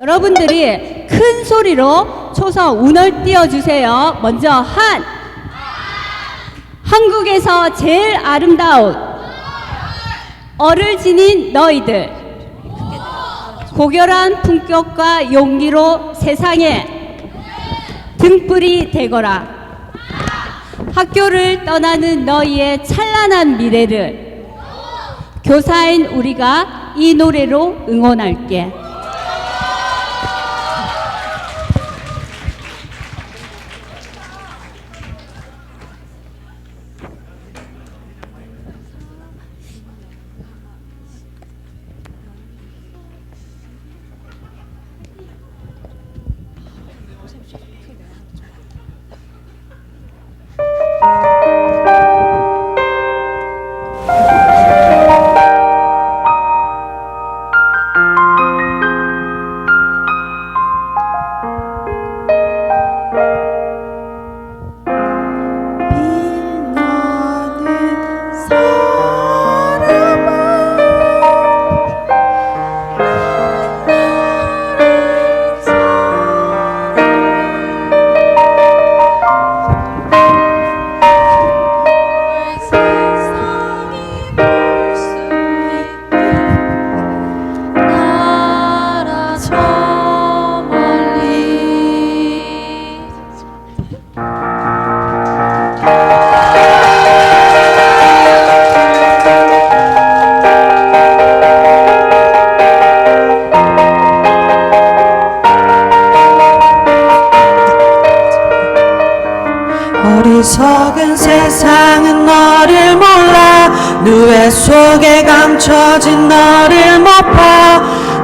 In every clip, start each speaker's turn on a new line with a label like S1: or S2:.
S1: 여러분들이 큰 소리로 초성 운을 띄워주세요. 먼저 한. 한국에서 제일 아름다운 어를 지닌 너희들. 고결한 품격과 용기로 세상에 등불이 되거라. 학교를 떠나는 너희의 찬란한 미래를 교사인 우리가 이 노래로 응원할게.
S2: 빛나 속에 감춰진 너를 못 봐.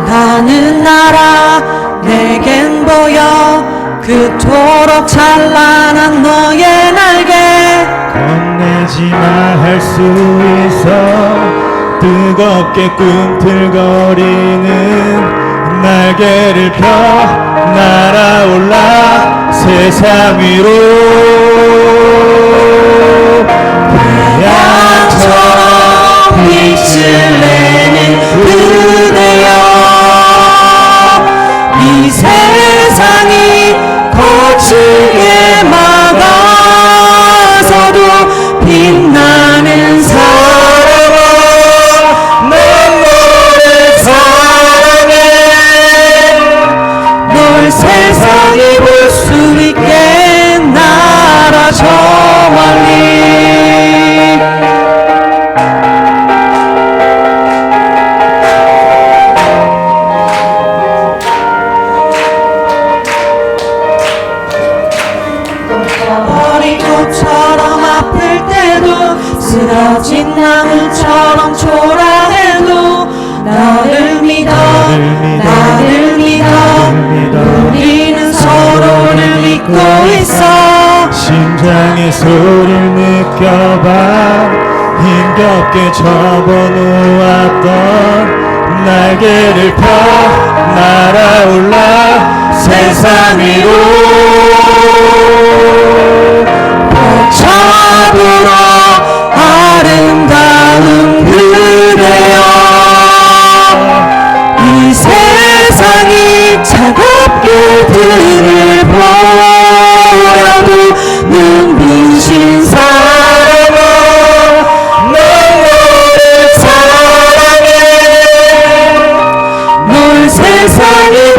S2: 나는 알아. 내겐 보여. 그토록 찬란한 너의 날개.
S3: 겁내지 마 할 수 있어. 뜨겁게 꿈틀거리는 날개를 펴. 날아올라 세상 위로
S2: 쓰러진 나무처럼 초라해도 나를 믿어. 나를 믿어. 우리는 서로를 믿고 있어.
S3: 심장의 소리를 느껴봐. 힘겹게 접어놓았던 날개를 펴
S2: 세상에